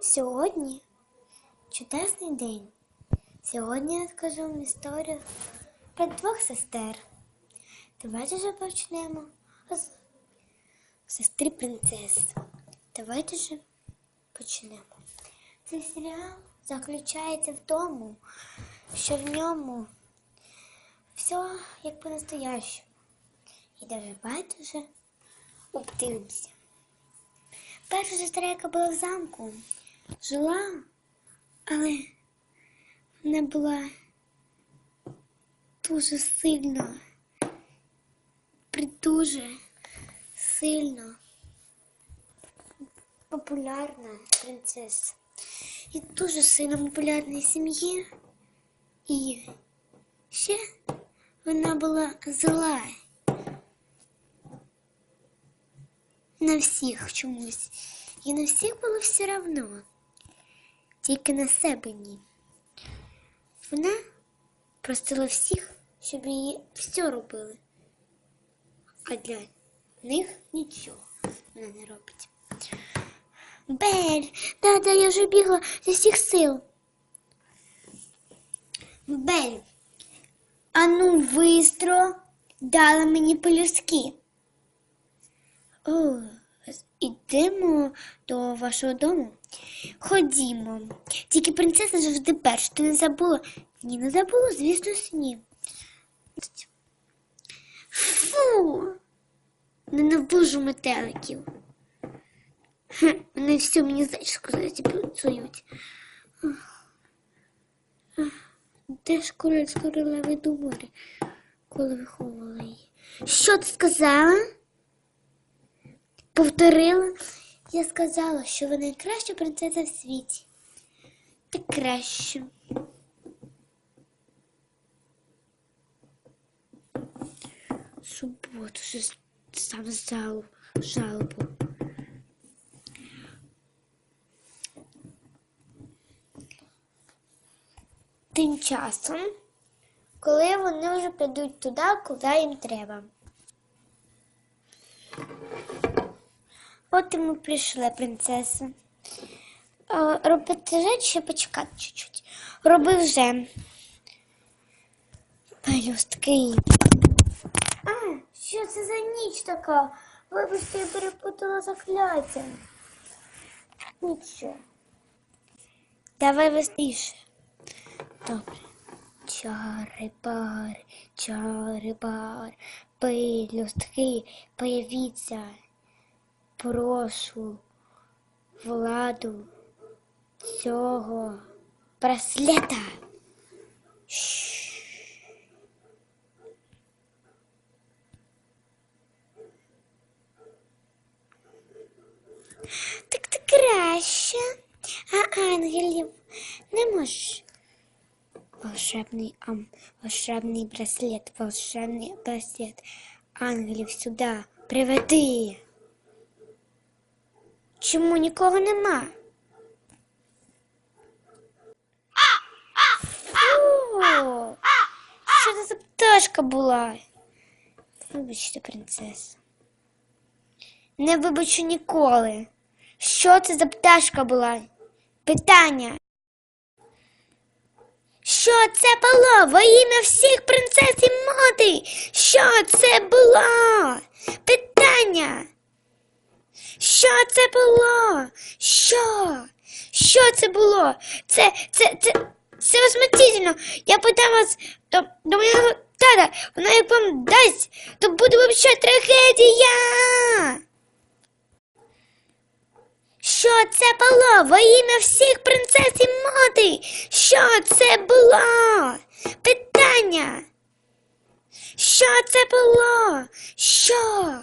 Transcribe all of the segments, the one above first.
Сьогодні чудесний день. Сьогодні я скажу вам історію про двох сестер. Давайте вже почнемо з сестри принцеси. Давайте же почнемо. Цей серіал заключається в тому, що в ньому все як по-настоящему. І даже байдуже обдивимося. Перша сестра, яка була в замку, жила, але вона була дуже сильно, дуже сильно популярна принцеса. І дуже сильно популярній сім'ї. І ще вона була зла. На всіх чомусь. І на всіх було все одно. Тільки на себе ні. Вона просила всіх, щоб її все робили. А для них нічого вона не робить. Бель, да, да, я вже бігла зі всіх сил. Бель, а ну бистро дала мені пелюстки. О, ідемо до вашого дому. Ходімо. Тільки принцеса завжди перша. Ти не забула? Ні, не забула, звісно, ні. Фу! Ненавижу метеликів. Хе, Вони все мені зараз працюють. Де ж король з королеви Думори, коли виховувала її? Що ти сказала? Повторила? Я сказала, що ви найкраща принцеса в світі. Ти краще. Суботу вже сам залу, жалобу. Тим часом, коли вони вже підуть туди, куди їм треба. От і ми прийшли, принцеса. Робити вже чи почекати чуть-чуть? Роби вже. Пелюстки. А, що це за ніч така? Вибачте, я перепутала закляття. Нічого. Давай веселіше. Добре. Чари бар, чари бар, пелюстки, появіться Прошу владу цього браслета. Шш. Так ти краще, а ангелів не можеш. Волшебный, ам, волшебный браслет, волшебный браслет. Ангелів сюди приведи. Чому нікого нема? Фу, що це за пташка була? Вибачте, принцеса. Не вибачу ніколи. Що це за пташка була? Питання. Що це було во ім'я всіх принцес і моди? Що це було? Питання. Що це було? Що? Що це було? Це, це, це, це возмутительно. Я подам вас до, до моєго тата. Вона як вам дасть, то буде взагалі трагедія. Що це було во ім'я всіх принцес і моди? Що це було? Питання. Що це було? Що?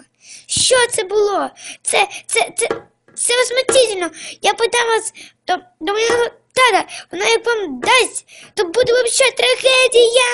Що це було? Це, це, це, це возмутительно. Я подам вас до, до моєго тата. Вона як вам дасть, то буде взагалі трагедія.